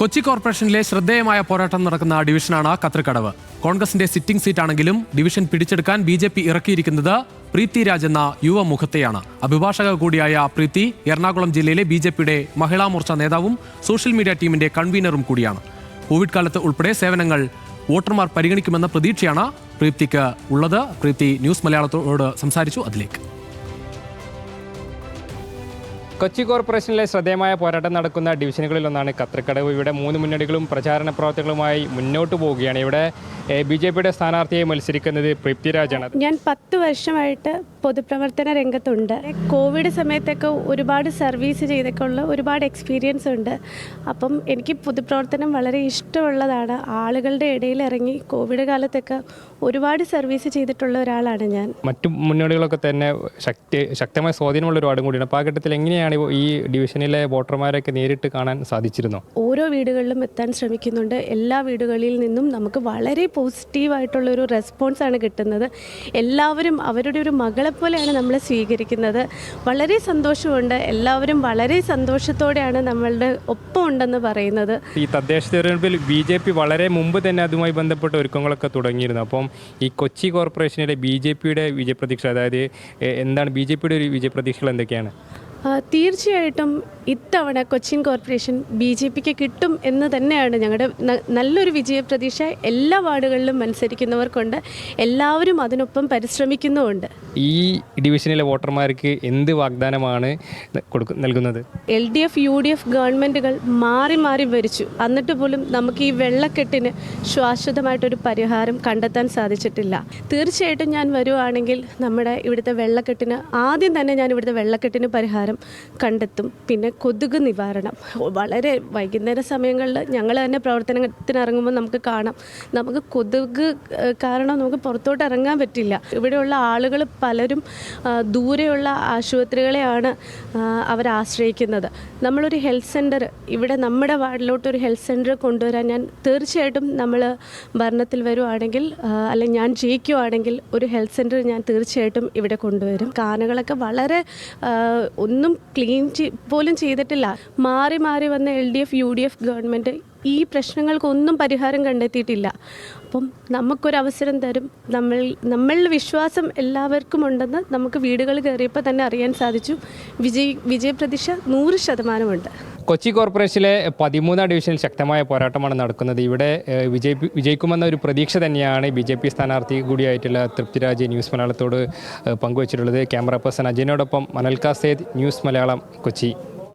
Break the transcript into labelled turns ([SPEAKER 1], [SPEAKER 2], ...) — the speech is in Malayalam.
[SPEAKER 1] കൊച്ചി കോർപ്പറേഷനിലെ ശ്രദ്ധേയമായ പോരാട്ടം നടക്കുന്ന ഡിവിഷനാണ് കത്രിക്കടവ്. കോൺഗ്രസിന്റെ സിറ്റിംഗ് സീറ്റാണെങ്കിലും ഡിവിഷൻ പിടിച്ചെടുക്കാൻ ബി ജെ പി ഇറക്കിയിരിക്കുന്നത് പ്രീതി രാജ് എന്ന യുവമുഖത്തെയാണ്. അഭിഭാഷക കൂടിയായ പ്രീതി എറണാകുളം ജില്ലയിലെ ബി ജെ പിയുടെ മഹിളാ മോർച്ച നേതാവും സോഷ്യൽ മീഡിയ ടീമിന്റെ കൺവീനറും കൂടിയാണ്. കോവിഡ് കാലത്ത് ഉൾപ്പെടെ സേവനങ്ങൾ വോട്ടർമാർ പരിഗണിക്കുമെന്ന പ്രതീക്ഷയാണ് പ്രീതിക്ക് ഉള്ളത്. പ്രീതി ന്യൂസ് മലയാളത്തോട് സംസാരിച്ചു. അതിലേക്ക്.
[SPEAKER 2] കൊച്ചി കോർപ്പറേഷനിലെ ശ്രദ്ധേയമായ പോരാട്ടം നടക്കുന്ന ഡിവിഷനുകളിലൊന്നാണ് കത്രക്കടവ്. ഇവിടെ മൂന്ന് മുന്നണികളും പ്രചാരണ പ്രവർത്തനങ്ങളുമായി മുന്നോട്ട് പോവുകയാണ്. ഇവിടെ ബി ജെ പിയുടെ സ്ഥാനാർത്ഥിയായി മത്സരിക്കുന്നത് പൃഥ്വിരാജാണ്
[SPEAKER 3] ഞാൻ പത്ത് വർഷമായിട്ട് പൊതുപ്രവർത്തന രംഗത്തുണ്ട്. കോവിഡ് സമയത്തൊക്കെ ഒരുപാട് സർവീസ് ചെയ്തൊക്കെ ഉള്ള ഒരുപാട് എക്സ്പീരിയൻസ് ഉണ്ട്. അപ്പം എനിക്ക് പൊതുപ്രവർത്തനം വളരെ ഇഷ്ടമുള്ളതാണ്. ആളുകളുടെ ഇടയിൽ ഇറങ്ങി കോവിഡ് കാലത്തൊക്കെ ഒരുപാട് സർവീസ് ചെയ്തിട്ടുള്ള ഒരാളാണ് ഞാൻ.
[SPEAKER 2] മറ്റു മുന്നണികളൊക്കെ തന്നെ ശക്തി ശക്തമായ സ്വാധീനമുള്ള ഒരുപാട് കൂടിയാണ്. അപ്പോൾ ആ ഘട്ടത്തിൽ എങ്ങനെയാണ് ഈ ഡിവിഷനിലെ വോട്ടർമാരെയൊക്കെ നേരിട്ട് കാണാൻ സാധിച്ചിരുന്നു?
[SPEAKER 3] ഓരോ വീടുകളിലും എത്താൻ ശ്രമിക്കുന്നുണ്ട്. എല്ലാ വീടുകളിൽ നിന്നും നമുക്ക് വളരെ പോസിറ്റീവായിട്ടുള്ള ഒരു റെസ്പോൺസ് ആണ് കിട്ടുന്നത്. എല്ലാവരും അവരുടെ ഒരു മകളെ പോലെയാണ് നമ്മളെ സ്വീകരിക്കുന്നത്. വളരെ സന്തോഷമുണ്ട്. എല്ലാവരും വളരെ സന്തോഷത്തോടെയാണ് നമ്മളുടെ ഒപ്പം ഉണ്ടെന്ന് പറയുന്നത്.
[SPEAKER 2] ഈ തദ്ദേശ തെരഞ്ഞെടുപ്പിൽ ബി ജെ പി വളരെ മുമ്പ് തന്നെ അതുമായി ബന്ധപ്പെട്ട ഒരുക്കങ്ങളൊക്കെ തുടങ്ങിയിരുന്നു. അപ്പം ഈ കൊച്ചി കോർപ്പറേഷനിലെ ബി ജെ പിയുടെ വിജയപ്രതീക്ഷ അതായത് എന്താണ് ബി ജെ പിയുടെ ഒരു വിജയപ്രതീക്ഷകൾ എന്തൊക്കെയാണ്?
[SPEAKER 3] തീർച്ചയായിട്ടും ഇത്തവണ കൊച്ചിൻ കോർപ്പറേഷൻ ബി ജെ പിക്ക് കിട്ടും എന്ന് തന്നെയാണ് ഞങ്ങളുടെ നല്ലൊരു വിജയപ്രതീക്ഷ. എല്ലാ വാർഡുകളിലും മത്സരിക്കുന്നവർക്കുണ്ട്. എല്ലാവരും അതിനൊപ്പം പരിശ്രമിക്കുന്നുമുണ്ട്.
[SPEAKER 2] ഈ ഡിവിഷനിലെ വോട്ടർമാർക്ക് എന്ത് വാഗ്ദാനമാണ് നൽകുന്നത്?
[SPEAKER 3] L D F U D F ഗവൺമെന്റുകൾ മാറി മാറി ഭരിച്ചു. എന്നിട്ട് പോലും നമുക്ക് ഈ വെള്ളക്കെട്ടിന് ശാശ്വതമായിട്ടൊരു പരിഹാരം കണ്ടെത്താൻ സാധിച്ചിട്ടില്ല. തീർച്ചയായിട്ടും ഞാൻ വരുവാണെങ്കിൽ നമ്മുടെ ഇവിടുത്തെ വെള്ളക്കെട്ടിന് ആദ്യം തന്നെ ഞാൻ ഇവിടുത്തെ വെള്ളക്കെട്ടിന് പരിഹാരം കണ്ടെത്തും. പിന്നെ കൊതുക് നിവാരണം. വളരെ വൈകുന്നേര സമയങ്ങളിൽ ഞങ്ങൾ തന്നെ പ്രവർത്തനത്തിന് ഇറങ്ങുമ്പോൾ നമുക്ക് കാണാം. നമുക്ക് കൊതുക് കാരണം നമുക്ക് പുറത്തോട്ട് ഇറങ്ങാൻ പറ്റില്ല. ഇവിടെയുള്ള ആളുകൾ പലരും ദൂരെയുള്ള ആശുപത്രികളെയാണ് അവർ ആശ്രയിക്കുന്നത്. നമ്മളൊരു ഹെൽത്ത് സെന്റർ ഇവിടെ നമ്മുടെ വാർഡിലോട്ട് ഒരു ഹെൽത്ത് സെന്റർ കൊണ്ടുവരാൻ ഞാൻ തീർച്ചയായിട്ടും നമ്മൾ ഭരണത്തിൽ വരുവാണെങ്കിൽ അല്ലെങ്കിൽ അല്ലെ ഞാൻ ജയിക്കുവാണെങ്കിൽ ഒരു ഹെൽത്ത് സെന്റർ ഞാൻ തീർച്ചയായിട്ടും ഇവിടെ കൊണ്ടുവരും. കാനകളൊക്കെ വളരെ ആ, ഒന്നും ക്ലീൻ പോലും ചെയ്തിട്ടില്ല. മാറി മാറി വന്ന L D F U D F government ഈ പ്രശ്നങ്ങൾക്കൊന്നും പരിഹാരം കണ്ടെത്തിയിട്ടില്ല. അപ്പം നമുക്കൊരവസരം തരും. നമ്മൾ നമ്മളിൽ വിശ്വാസം എല്ലാവർക്കും ഉണ്ടെന്ന് നമുക്ക് വീടുകൾ കയറിയപ്പോൾ തന്നെ അറിയാൻ സാധിച്ചു. വിജയ് വിജയപ്രതീക്ഷ നൂറ് ശതമാനമുണ്ട്.
[SPEAKER 2] കൊച്ചി കോർപ്പറേഷനിലെ പതിമൂന്നാം ഡിവിഷനിൽ ശക്തമായ പോരാട്ടമാണ് നടക്കുന്നത്. ഇവിടെ വിജയി വിജയിക്കുമെന്ന ഒരു പ്രതീക്ഷ തന്നെയാണ് ബി ജെ പി സ്ഥാനാർത്ഥി കൂടിയായിട്ടുള്ള തൃപ്തിരാജ് ന്യൂസ് മലയാളത്തോട് പങ്കുവച്ചിട്ടുള്ളത്. ക്യാമറ പേഴ്സൺ അജയനോടൊപ്പം മനൽക സേദ് ന്യൂസ് മലയാളം കൊച്ചി.